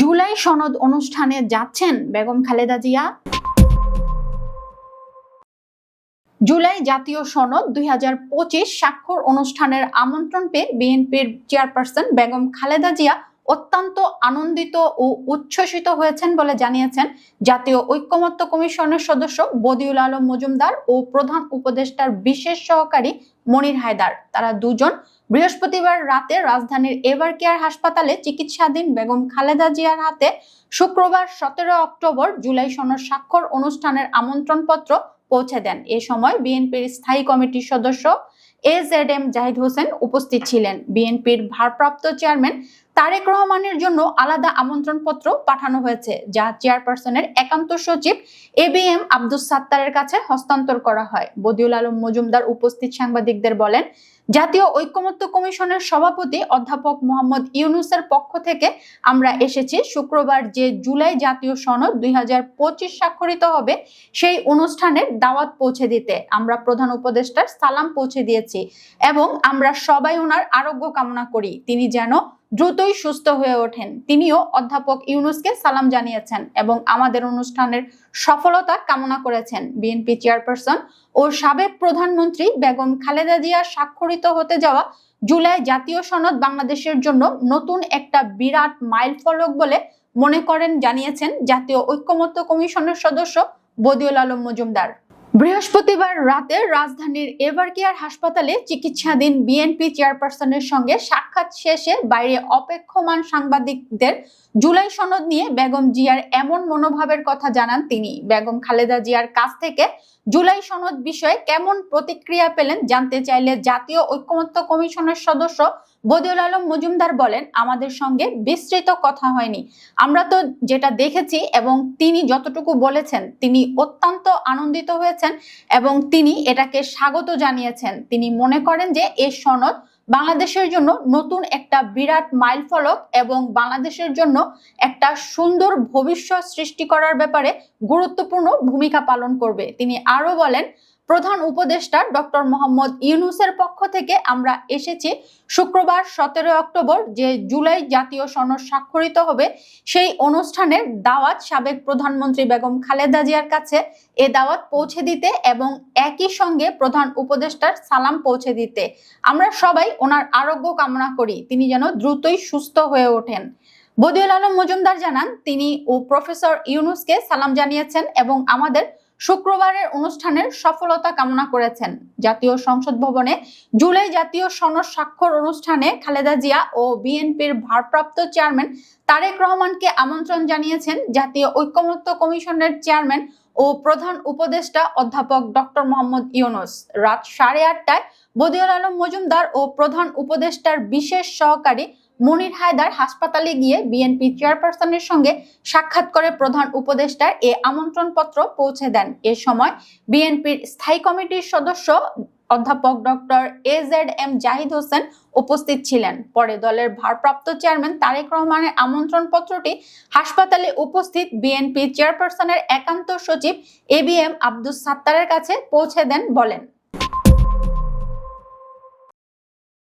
জুলাই সনদ অনুষ্ঠানে যাচ্ছেন বেগম খালেদা জিয়া। জুলাই জাতীয় সনদ দুই হাজার পঁচিশ স্বাক্ষর অনুষ্ঠানের আমন্ত্রণ পেয়ে বিএনপির চেয়ারপারসন বেগম খালেদা জিয়া অত্যন্ত আনন্দিত ও উচ্ছ্বসিত হয়েছেন বলে জানিয়েছেন জাতীয় ঐক্যমত্য কমিশনের সদস্য বদিউল আলম মজুমদার ও প্রধান উপদেষ্টার বিশেষ সহকারী মনির হায়দার। তারা দুজন বৃহস্পতিবার রাতে রাজধানীর এভার কেয়ার হাসপাতালে চিকিৎসাধীন বেগম খালেদা জিয়ার হাতে শুক্রবার সতেরো অক্টোবর জুলাই সনদ স্বাক্ষর অনুষ্ঠানের আমন্ত্রণপত্র পৌঁছে দেন। এ সময় বিএনপির স্থায়ী কমিটির সদস্য A Z M Zahid Hossain উপস্থিত ছিলেন। বিএনপির ভারপ্রাপ্ত চেয়ারম্যান তারেক রহমানের জন্য আলাদা আমন্ত্রণপত্র পাঠানো হয়েছে, যা চেয়ারপারসনের একান্ত সচিব এ বি এম আব্দুস সাত্তারের কাছে হস্তান্তর করা হয়। বদিউল আলম মজুমদার উপস্থিত সাংবাদিকদের বলেন, জাতীয় ঐক্যমত্য কমিশনের সভাপতি অধ্যাপক মোহাম্মদ ইউনুসের পক্ষ থেকে আমরা এসেছি শুক্রবার যে জুলাই জাতীয় সনদ দুই হাজার পঁচিশ স্বাক্ষরিত হবে, সেই অনুষ্ঠানের দাওয়াত পৌঁছে দিতে। আমরা প্রধান উপদেষ্টার সালাম পৌঁছে দিয়েছি। এবং আমরা সবাই ওনার আরোগ্য কামনা করি। তিনি যেন দ্রুতই সুস্থ হয়ে ওঠেন। তিনিও অধ্যাপক ইউনুসকে সালাম জানিয়েছেন এবং আমাদের অনুষ্ঠানের সফলতা কামনা করেছেন। বিএনপি চেয়ারপারসন ও সাবেক প্রধানমন্ত্রী বেগম খালেদা জিয়া স্বাক্ষরিত হতে যাওয়া জুলাই জাতীয় সনদ বাংলাদেশের জন্য নতুন একটা বিরাট মাইল ফলক বলে মনে করেন, জানিয়েছেন জাতীয় ঐক্যমত্য কমিশনের সদস্য বদিউল আলম মজুমদার। বৃহস্পতিবার রাতে রাজধানীর এভারকেয়ার হাসপাতালে চিকিৎসাধীন বিএনপি চেয়ারপারসনের সঙ্গে সাক্ষাৎ শেষে বাইরে অপেক্ষমান সাংবাদিকদের জুলাই সনদ নিয়ে বেগম জিয়ার এমন মনোভাবের কথা জানান তিনি। বেগম খালেদা জিয়ার কাছ থেকে জুলাই সনদ বিষয়ে কেমন প্রতিক্রিয়া পেলেন জানতে চাইলে জাতীয় ঐক্যমত্য কমিশনের সদস্য বদিউল আলম মজুমদার বলেন, আমাদের সঙ্গে বিস্তৃত কথা হয়নি। আমরা তো যেটা দেখেছি এবং তিনি যতটুকু বলেছেন, তিনি অত্যন্ত আনন্দিত হয়েছেন এবং তিনি এটাকে স্বাগত জানিয়েছেন। তিনি মনে করেন যে এই সনদ বাংলাদেশের জন্য নতুন একটা বিরাট মাইল ফলক এবং বাংলাদেশের জন্য একটা সুন্দর ভবিষ্যৎ সৃষ্টি করার ব্যাপারে গুরুত্বপূর্ণ ভূমিকা পালন করবে। তিনি আরও বলেন প্রধান উপদেষ্টা ডক্টর মোহাম্মদ ইউনুসের পক্ষ থেকে আমরা এসেছি শুক্রবার সতেরো অক্টোবর, যে জুলাই জাতীয় সনদ স্বাক্ষরিত হবে, সেই অনুষ্ঠানের দাওয়াত সাবেক প্রধানমন্ত্রী বেগম খালেদা জিয়ার কাছে। এ দাওয়াত পৌঁছে দিতে এবং একই সঙ্গে প্রধান উপদেষ্টার সালাম পৌঁছে দিতে। আমরা সবাই ওনার আরোগ্য কামনা করি। তিনি যেন দ্রুতই সুস্থ হয়ে ওঠেন। বদিউল আলম মজুমদার জানান, তিনি ও প্রফেসর ইউনুসকে সালাম জানিয়েছেন এবং আমাদের শুক্রবারের অনুষ্ঠানের সফলতা কামনা করেছেন। জাতীয় সংসদ ভবনে জুলাই জাতীয় সনদ স্বাক্ষর অনুষ্ঠানে খালেদা জিয়া ও বিএনপির ভারপ্রাপ্ত চেয়ারম্যান তারেক রহমানকে আমন্ত্রণ জানিয়েছেন জাতীয় ঐক্যমত্য কমিশনের চেয়ারম্যান ও প্রধান উপদেষ্টা অধ্যাপক ডক্টর মোহাম্মদ ইউনুস। রাত সাড়ে আটটায় বদিউল আলম মজুমদার ও প্রধান উপদেষ্টার বিশেষ সহকারী মনির হায়দার হাসপাতালে গিয়ে বিএনপি চেয়ারপারসনের সঙ্গে সাক্ষাৎ করে প্রধান উপদেষ্টার এ আমন্ত্রণপত্র পৌঁছে দেন। এ সময় বিএনপির স্থায়ী কমিটির সদস্য অধ্যাপক doctor A Z M Zahid Hossain উপস্থিত ছিলেন। পরে দলের ভারপ্রাপ্ত চেয়ারম্যান তারেক রহমানের আমন্ত্রণ পত্রটি হাসপাতালে উপস্থিত বিএনপি চেয়ারপারসনের একান্ত সচিব এ বি এম আব্দুস সাত্তারের কাছে পৌঁছে দেন বলেন।